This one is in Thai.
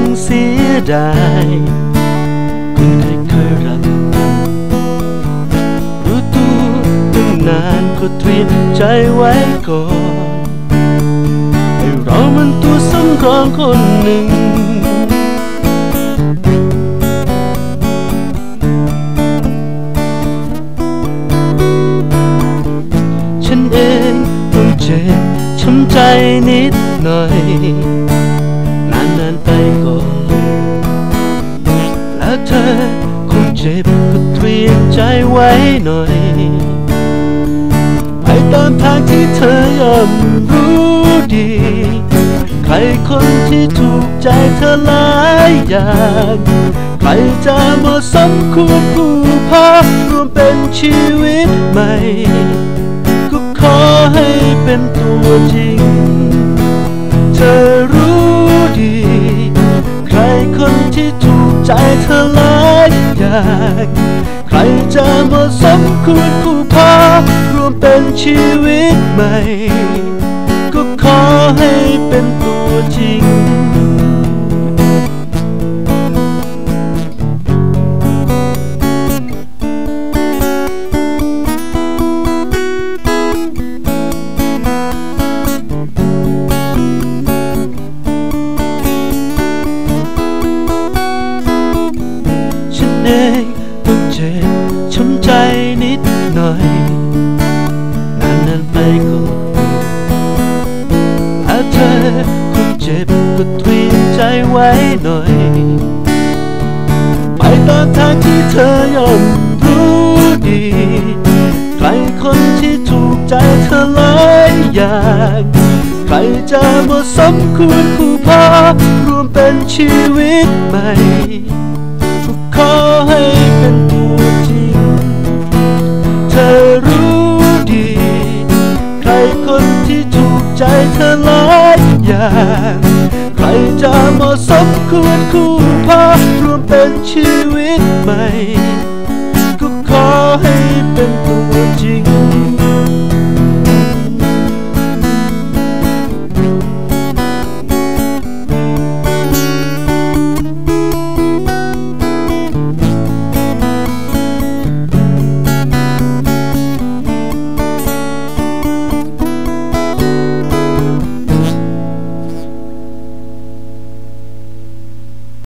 งเสียดายคุณเคยเคยรักรู้ตัวตั้งนานก็เตรียมใจไว้ก่อนให้เรามันตัวสำรองคนหนึ่งฉันเองต้องเจ็บช้ำใจนิดหน่อย เจ็บก็เตรียมใจไว้หน่อยไปตามทางที่เธอย่อมรู้ดี ใครคนที่ถูกใจเธอหลายอย่างใครจะมาสมควรคู่พารวมเป็นชีวิตใหม่ ก็ขอให้เป็นตัวจริง เธอรู้ดี ใครคนที่ถูกใจเธอหลายางใครจะเหมาะสมควรคู่พารวมเป็นชีวิตใหม่ ก็ขอให้เป็นตัวจริง ใจนิดหน่อยนานนั้นไปก่อนถ้าเธอคงเจ็บก็เตรีใจไว้หน่อย ไปตามทางที่เธอยอมรู้ดี ใครคนที่ถูกใจเธอหลายอย่างใครจะมาสมควรคู่พารวมเป็นชีวิตใหม่ขอให้ ใจเธอหลายอย่างใครจะเหมาะสมควรคู่พารวมเป็นชีวิต